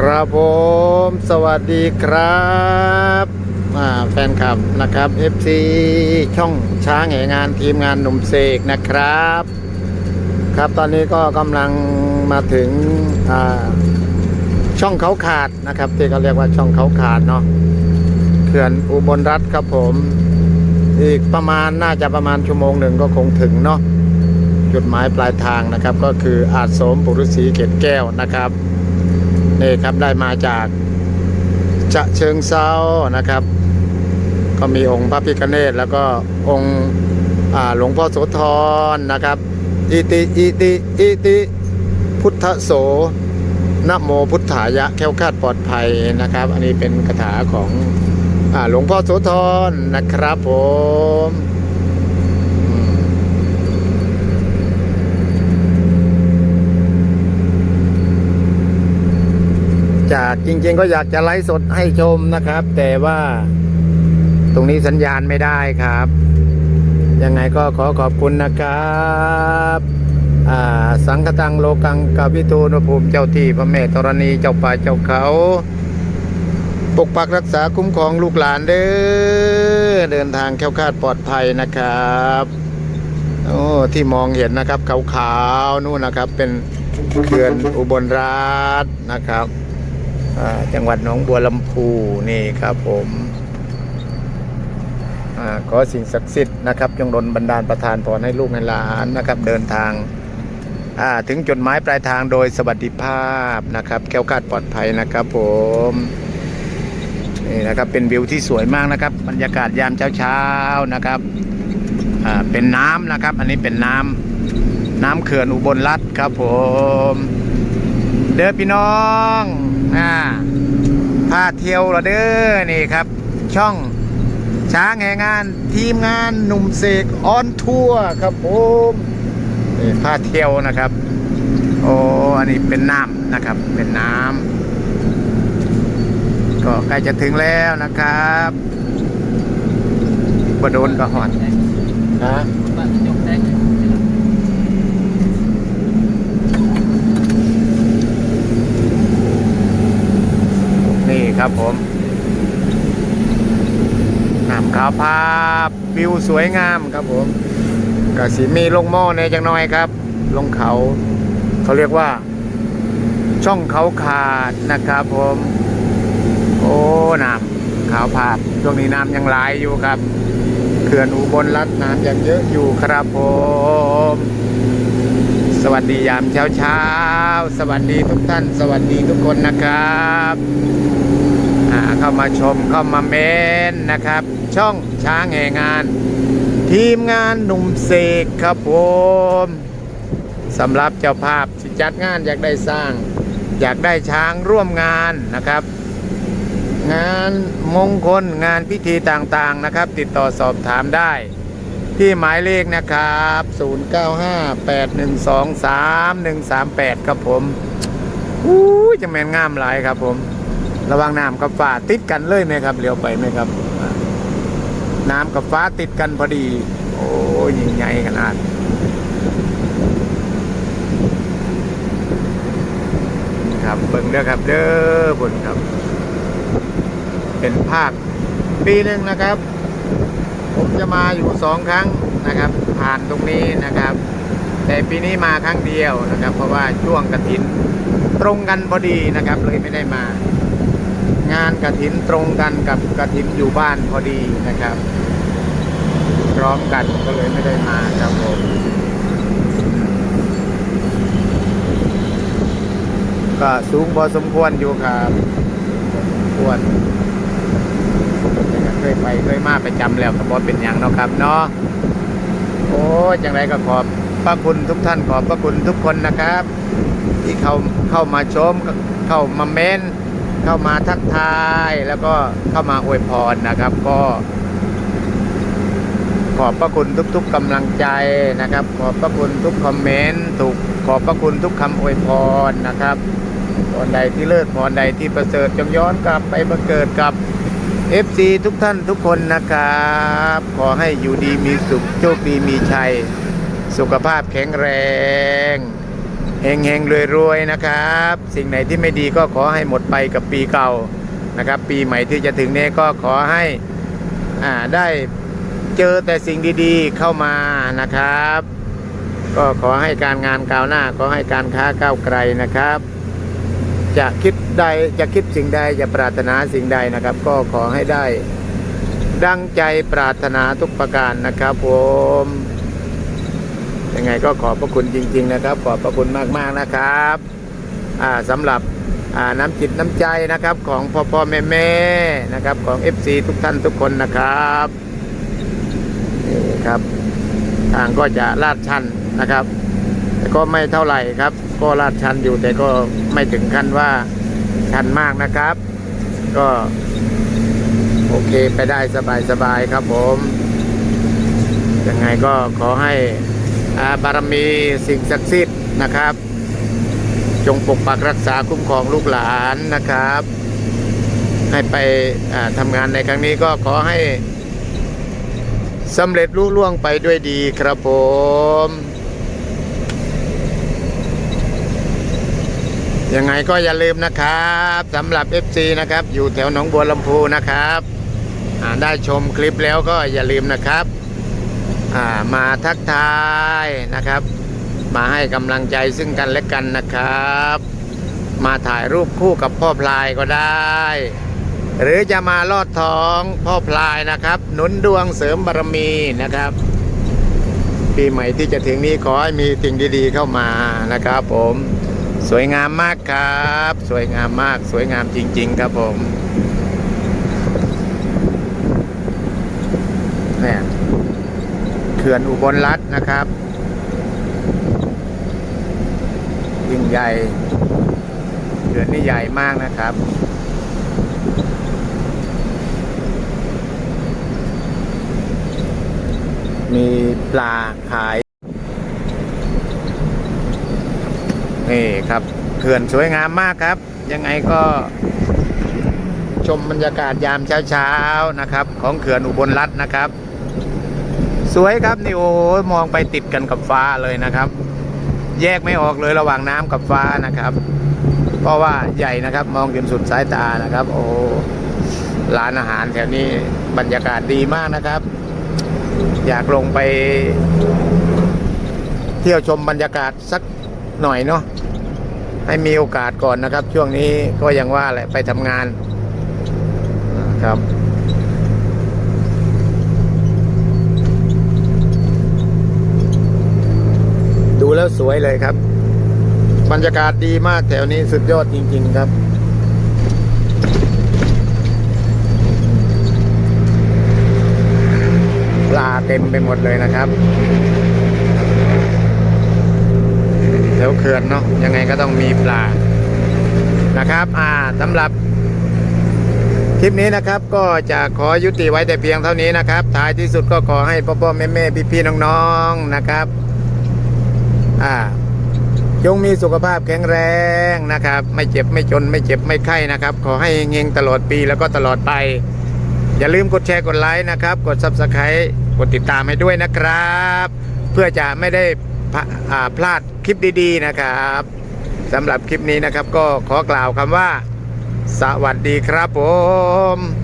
ครับผมสวัสดีครับแฟนคลับนะครับ FC ช่องช้างแห่งานทีมงานหนุ่มเสกนะครับ ครับตอนนี้ก็กำลังมาถึงช่องเขาขาดนะครับที่เขาเรียกว่าช่องเขาขาดเนาะเขื่อนอุบลรัฐครับผม อีกประมาณน่าจะประมาณชั่วโมงหนึ่งก็คงถึงเนาะจุดหมายปลายทางนะครับ ก็คืออาจโสมปุรุษีเกตแก้วนะครับ นี่ครับได้มาจากจะเชิงเซานะครับ ก็มีองค์พระพิฆเนศแล้วก็องค์หลวงพ่อโสธรนะครับอิติอิติอิติพุทธโสนโมพุทธายะแค้วคาดปลอดภัยนะครับ อันนี้เป็นคาถาของหลวงพ่อโสธรนะครับผม จากจริง ๆ ก็อยากจะไลฟ์สดให้ชมนะครับ แต่ว่าตรงนี้สัญญาณไม่ได้ครับ ยังไงก็ขอขอบคุณนะครับสังฆตังโลกังกาวิทูนภูมิเจ้าที่พระแม่ธรณีเจ้าป่าเจ้าเขา ปกปักรักษาคุ้มครองลูกหลานเด้อเดินทางแค้วคาดปลอดภัยนะครับโอ้ที่มองเห็นนะครับขาวๆนู่นนะครับเป็นเขื่อนอุบลราชนะครับ จังหวัดหนองบัวลำพูนี่ครับผมอขอสิ่งศักดิ์สิทธิ์นะครับจงดลบันดาลประทานพรให้ลูกให้หลานนะครับ เดินทางาถึงจุดหมายปลายทางโดยสวัสดิภาพนะครับแก้วคลาดปลอดภัยนะครับผมนี่นะครับเป็นวิวที่สวยมากนะครับ บรรยากาศยามเช้าๆนะครับเป็นน้ำนะครับ อันนี้เป็นน้ำน้ำเขื่อนอุบลรัฐครับผม เด้อพี่น้องอ่าพาเที่ยวเรอเด้อนี่ครับ ช่องช้างแห่งงานทีมงานหนุ่มเสกออนทัวร์ครับผมนี่พาเที่ยวนะครับ โอ้อันนี้เป็นน้ำนะครับ เป็นน้ำก็ใกล้จะถึงแล้วนะครับบโดนกระหอดฮะ นี่ ครับผมน้ำขาวภาพวิวสวยงามครับผมกสีมีลงหม้อในจังน้อยครับ ลงเขาเขาเรียกว่า ช่องเขาขาดนะครับผม โอ้น้ำขาวภาพช่วงนี้น้ำยังไหลอยู่ครับเขื่อนอุบลรัตน์น้ำยังเยอะอยู่ครับผม สวัสดียามเช้าเช้าสวัสดีทุกท่าน สวัสดีทุกคนนะครับ เข้ามาชมเข้ามาเมนนะครับ ช่องช้างแห่งงาน ทีมงานหนุ่มเสกครับผมสำหรับเจ้าภาพที่จัดงานอยากได้สร้าง อยากได้ช้างร่วมงานนะครับ งานมงคลงานพิธีต่างๆนะครับ ติดต่อสอบถามได้ ที่หมายเลขนะครับ 0958123138 ครับผมอู้ยจะแมนงามหลายครับผม ระวังน้ำกับฟ้าติดกันเลยไหมครับเลี้ยวไปไหมครับ น้ำกับฟ้าติดกันพอดี โอ้ยยิ่งใหญ่ขนาดครับเบิ่งเด้อครับ เด้อบนครับ เป็นภาคปีหนึ่งนะครับ ผมจะมาอยู่สองครั้งนะครับ ผ่านตรงนี้นะครับ แต่ปีนี้มาครั้งเดียวนะครับ เพราะว่าช่วงกระถินตรงกันพอดีนะครับเลยไม่ได้มา งานกระถินตรงกันกับกระถินอยู่บ้านพอดีนะครับ พร้อมกันก็เลยไม่ได้มาครับผมก็สูงพอสมควรอยู่ครับควรเคยไปเคยมาไปจำแล้วก็บอเป็นอย่างเนาะครับเนาะโอ้ยจังไรก็ขอบพระคุณทุกท่านขอบพระคุณทุกคนนะครับ ที่เขาเข้ามาชมเข้ามาเม้น เข้ามาทักทายแล้วก็เข้ามาอวยพรนะครับ ก็ ขอบพระคุณทุกๆกำลังใจนะครับ ขอบพระคุณทุกคอมเมนต์ถูกขอบพระคุณทุกคำอวยพรนะครับพรใดที่เลิศพรใดที่ประเสริฐจงย้อนกลับไปบังเกิดกับ FC ทุกท่านทุกคนนะครับ ขอให้อยู่ดีมีสุขโชคดีมีชัย สุขภาพแข็งแรง เฮงเฮงรวยรวยๆนะครับ สิ่งไหนที่ไม่ดีก็ขอให้หมดไปกับปีเก่านะครับ ปีใหม่ที่จะถึงนี้ก็ขอให้อ่าได้เจอแต่สิ่งดีๆเข้ามานะครับ ก็ขอให้การงานก้าวหน้า ขอให้การค้าก้าวไกลนะครับ จะคิดใดจะคิดสิ่งใดจะปรารถนาสิ่งใดนะครับ ก็ขอให้ได้ดังใจปรารถนาทุกประการนะครับผม ยังไงก็ขอบพระคุณจริง ๆ นะครับ ขอบพระคุณมากๆนะครับอ่าสำหรับอ่าน้ำจิตน้ำใจนะครับของพ่อพ่อแม่แม่ๆนะครับของ FC ทุกท่านทุกคนนะครับนี่ครับ ทางก็จะลาดชันนะครับ แต่ก็ไม่เท่าไหร่ครับ ก็ลาดชันอยู่แต่ก็ไม่ถึงขั้นว่าชันมากนะครับ ก็โอเคไปได้สบายๆครับผมยังไงก็ขอให้ บารมีสิ่งศักดิ์สิทธิ์นะครับ จงปกปักรักษาคุ้มครองลูกหลานนะครับ ให้ไปอ่าทำงานในครั้งนี้ก็ขอให้สำเร็จลุล่วงไปด้วยดีครับผมยังไงก็อย่าลืมนะครับสำหรับ FC นะครับ อยู่แถวหนองบัวลำพูนะครับได้ชมคลิปแล้วก็อย่าลืมนะครับ มาทักทายนะครับ มาให้กำลังใจซึ่งกันและกันนะครับ มาถ่ายรูปคู่กับพ่อพลายก็ได้ หรือจะมาลอดท้องพ่อพลายนะครับ หนุนดวงเสริมบารมีนะครับ ปีใหม่ที่จะถึงนี้ขอให้มีสิ่งดีๆเข้ามานะครับ ผมสวยงามมากครับ สวยงามมาก สวยงามจริง ๆ ครับผมเนี่ยเขื่อนอุบลรัตน์นะครับ ยิ่งใหญ่เขื่อนนี่ใหญ่มากนะครับ มีปลาขาย นี่ครับเขื่อนสวยงามมากครับ ยังไงก็ชมบรรยากาศยามเช้าๆนะครับ ของเขื่อนอุบลรัตน์นะครับ สวยครับนี่โอ้มองไปติดกันกับฟ้าเลยนะครับ แยกไม่ออกเลยระหว่างน้ำกับฟ้านะครับ เพราะว่าใหญ่นะครับมองจนสุดสายตานะครับ โอ้ร้านอาหารแถวนี้บรรยากาศดีมากนะครับ อยากลงไป เที่ยวชมบรรยากาศสักหน่อยเนาะให้มีโอกาสก่อนนะครับ ช่วงนี้ก็ยังว่าแหละไปทำงานนะครับ แล้วสวยเลยครับ บรรยากาศดีมากแถวนี้สุดยอดจริง ๆ ครับ ปลาเต็มไปหมดเลยนะครับแถวเขื่อนเนาะยังไงก็ต้องมีปลานะครับ อ่าสำหรับคลิปนี้นะครับก็จะขอยุติไว้แต่เพียงเท่านี้นะครับ ท้ายที่สุดก็ขอให้พ่อพ่อแม่แม่พี่พี่น้องๆนะครับ อ่าจงมีสุขภาพแข็งแรงนะครับ ไม่เจ็บไม่จนไม่เจ็บไม่ไข้นะครับ ขอให้เฮงตลอดปีแล้วก็ตลอดไป อย่าลืมกดแชร์กดไลค์นะครับ กด Subscribe กดติดตามให้ด้วยนะครับ เพื่อจะไม่ได้พพลาดคลิปดีๆนะครับสำหรับคลิปนี้นะครับก็ขอกล่าวคำว่า สวัสดีครับผม